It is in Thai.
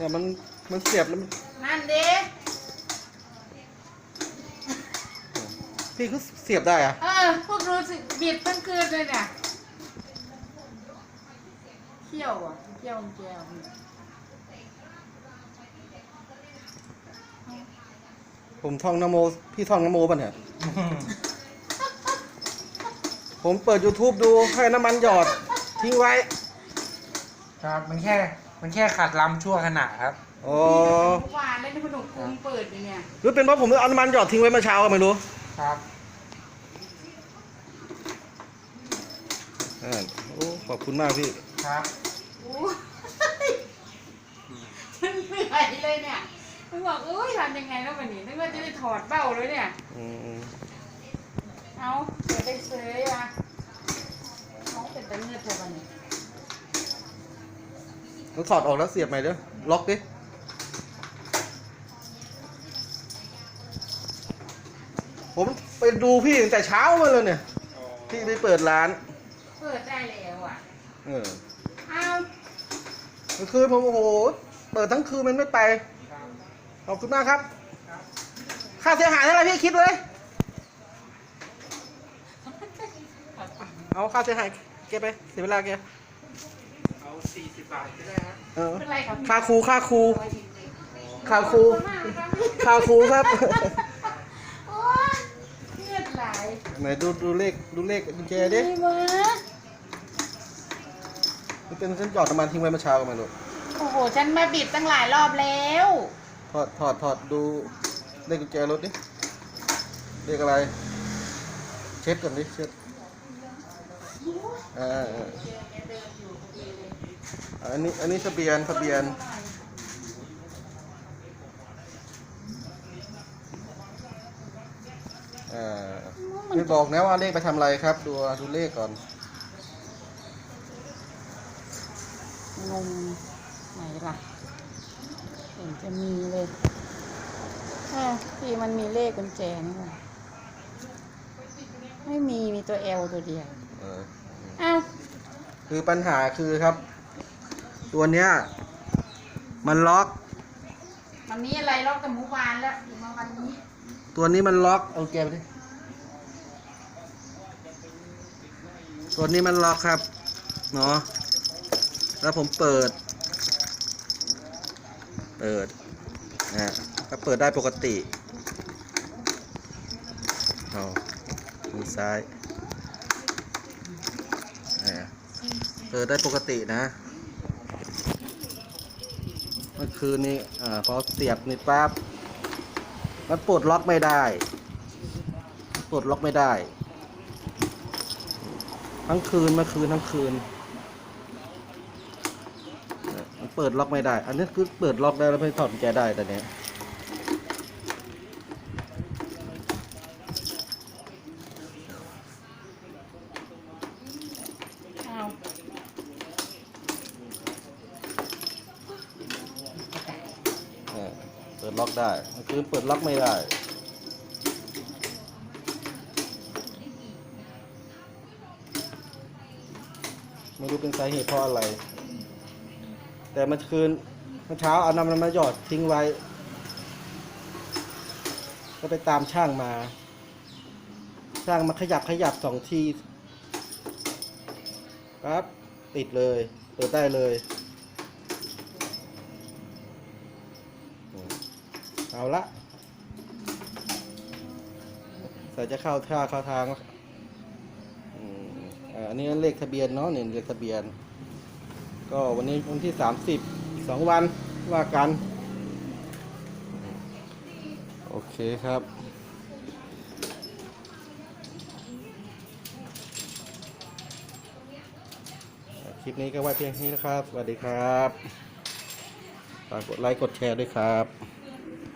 แต่มันมันเสียบแล้วมันนั่นเด้พี่ก็เสียบได้อะเออ พวกรู้สึกบิดทั้งคืนเลยเนี่ยเขี้ยวอะเขี้ยวแก้วผมท่องนโม พี่ท่องนโมป่ะเนี่ย ผมเปิด YouTube ดูให้น้ำมันหยอดทิ้งไว้ ครับมันแค่ มันแค่ขัดลำชั่วขณะครับ อ๋อเมื่อวานเล่นขนมคุมเปิดอยู่เนี่ยหรือเป็นเพราะผมเอาน้ำมันหยอดทิ้งไว้เมื่อเช้าก็ไม่รู้ครับอ่าโอ้ขอบคุณมากพี่ ครับโอ้ยฉันเหนื่อยเลยเนี่ยฉันบอกเอ้ยทำยังไงแล้ววันนี้นึกว่าจะได้ถอดเบ้าเลยเนี่ย อืม ต้องถอดออกแล้วเสียบใหม่เด้อล็อกดิผมไปดูพี่ตั้งแต่เช้ามาเลยเนี่ย พี่ไปเปิดร้าน เปิดได้แล้วอะ เออเอาเมื่อคืนผมโอ้โห เปิดทั้งคืนมันไม่ไป ขอบคุณมากครับ ค่าเสียหายเท่าไหร่พี่คิดเลย เอาค่าเสียหายแกไปเสียเวลาแก เอา40บาทก็ได้ครับเออ เป็นไรครับค่าครูค่าครูค่าครูขอบณมากครับค่าครูครับ โอ้ยเลือดไหลไหนดูดูเลขดูเลขกุญแจดินี่วะมันเป็นฉันหยอดน้ำมันทิ้งไว้เมื่อเช้าก็ไม่รู้โอ้โห ฉันมาบิดตั้งหลายรอบแล้ว ถอดถอดถอดดูเลขกุญแจรถดิเลขอะไร เช็ดก่อนดิเช็ด อ่าอ่าอันนี้อันนี้ทะเบียนทะเบียนอ่าไม่บอกนะว่าเลขไปทำอะไรครับ ดูดูเลขก่อนงงไหนล่ะเห็นจะมีเลยเออพี่มันมีเลขกุญแจนี่หว่าไม่มีมีตัว L ตัวเดียวเอออ้าว คือปัญหาคือครับ ตัวเนี้ย มันล็อก วันนี้อะไรล็อกแต่เมื่อวานแล้วถึงมาวันนี้ตัวนี้มันล็อกเอาแกไปดิตัวนี้มันล็อกครับเนาะแล้วผมเปิด เปิดนะก็เปิดได้ปกติเอามือซ้ายอ่า เปิดได้ปกตินะเมื่อคืนนี้อ่พอเสียบนี่ปั๊บมันปลดล็อกไม่ได้ปลดล็อกไม่ได้ ทั้งคืนเมื่อคืนทั้งคืนเนี่ยมันเปิดล็อกไม่ได้ อันนี้คือเปิดล็อกได้แล้วไม่ถอดแจได้แต่เนี้ย อ้าเออเปิดล็อกได้คือคืนเปิดล็อกไม่ได้ไม่รู้เป็นสาเหตุเพราะอะไร แต่มื่อคืนเมื่อเช้าเอานำมันมาหยอดทิ้งไว้ ก็ไปตามช่างมา ช่างมาขยับขยับสองที ปั๊บติดเลย เปิดได้เลย เอาละใส่จะเข้าท่าเข้าทางอันนี้เลขทะเบียนเนาะเนี่ยเลขทะเบียน ก็วันนี้วันที่สามสิบสองวันว่ากัน โอเคครับ คลิปนี้ก็ไว้เพียงนี้นะครับ สวัสดีครับ ฝากกดไลค์กดแชร์ด้วยครับ